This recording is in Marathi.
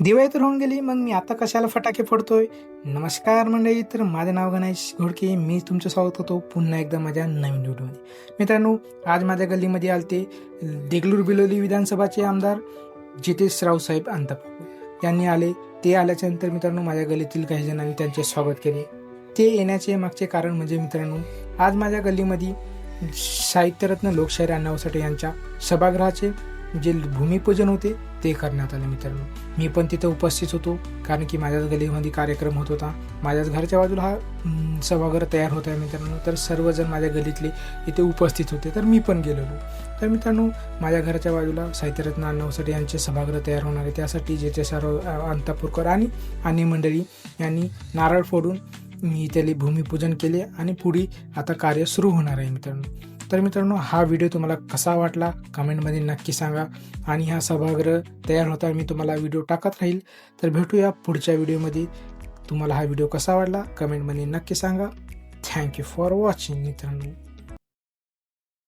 दिवाळी तर होऊन गेली मग मी आता कशाला फटाके फोडतोय? नमस्कार मंडळी तर माझं नाव गणेश घोडके मी तुमचं स्वागत करतो पुन्हा एकदा माझ्या नवीन व्हिडिओमध्ये. मित्रांनो आज माझ्या गल्लीमध्ये आलते देगलूर बिलोली विधानसभाचे आमदार जितेश रावसाहेब अंतप. यांनी आले ते आल्याच्यानंतर मित्रांनो माझ्या गल्लीतील काही जणांनी त्यांचे स्वागत केले. ते येण्याचे मागचे कारण म्हणजे मित्रांनो आज माझ्या गल्लीमध्ये साहित्यरत्न लोकशाहीर अण्णाभाऊ यांच्या सभागृहाचे जे भूमिपूजन होते ते करण्यात आले मित्रांनो. मी पण तिथे उपस्थित होतो कारण की माझ्याच गलीमध्ये कार्यक्रम होत होता. माझ्याच घरच्या बाजूला हा सभागृह तयार होत आहे मित्रांनो. तर सर्वजण माझ्या गलीतले इथे उपस्थित होते. तर मी पण गेलेलो. तर मित्रांनो माझ्या घराच्या बाजूला साहित्यरत्न अण्णावसाठी यांचे सभागृह तयार होणार आहे. त्यासाठी जे ते सर्व अंतापूरकर आणि आणि मंडळी यांनी नारळ फोडून मी त्याला भूमिपूजन केले आणि पुढे आता कार्य सुरू होणार आहे मित्रांनो. तर मित्रांनो हा व्हिडिओ तुम्हाला कसा वाटला कमेंटमध्ये नक्की सांगा आणि हा सभागृह तयार होता मी तुम्हाला व्हिडिओ टाकत राहील. तर भेटूया पुढच्या व्हिडिओमध्ये. तुम्हाला हा व्हिडिओ कसा वाटला कमेंटमध्ये नक्की सांगा. थँक्यू फॉर वॉचिंग मित्रांनो.